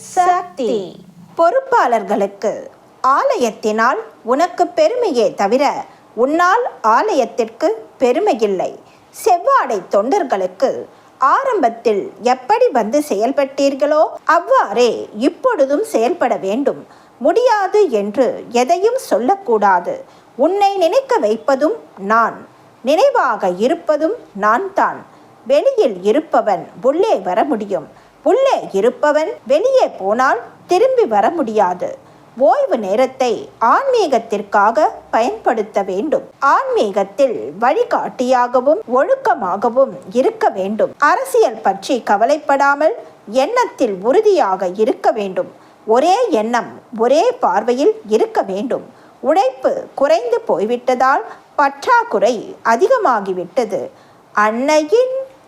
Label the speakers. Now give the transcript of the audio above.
Speaker 1: சக்தி. பொறுப்பாளர்களுக்கு ஆலயத்தினால் உனக்கு பெருமையே தவிர உன்னால் ஆலயத்திற்கு பெருமையில்லை செவ்வாடை தொண்டர்களுக்கு ஆரம்பத்தில் எப்படி வந்து செயல்பட்டீர்களோ அவ்வாறே இப்பொழுதும் செயல்பட வேண்டும். முடியாது என்று எதையும் சொல்லக்கூடாது. உன்னை நினைக்க வைப்பதும் நான். நினைவாக இருப்பதும் நான் தான் வெளியில் இருப்பவன் உள்ளே வர முடியும். உள்ளே இருப்பவன் வெளியே போனால் திரும்பி வர முடியாது. ஓய்வு நேரத்தை ஆன்மீகத்திற்காக பயன்படுத்த வேண்டும். ஆன்மீகத்தில் வழிகாட்டியாகவும் ஒழுக்கமாகவும் இருக்க வேண்டும். அரசியல் பற்றி கவலைப்படாமல் எண்ணத்தில் உறுதியாக இருக்க வேண்டும். ஒரே எண்ணம் ஒரே பார்வையில் இருக்க வேண்டும். உழைப்பு குறைந்து போய்விட்டதால் பற்றாக்குறை அதிகமாகிவிட்டது. அன்னையின்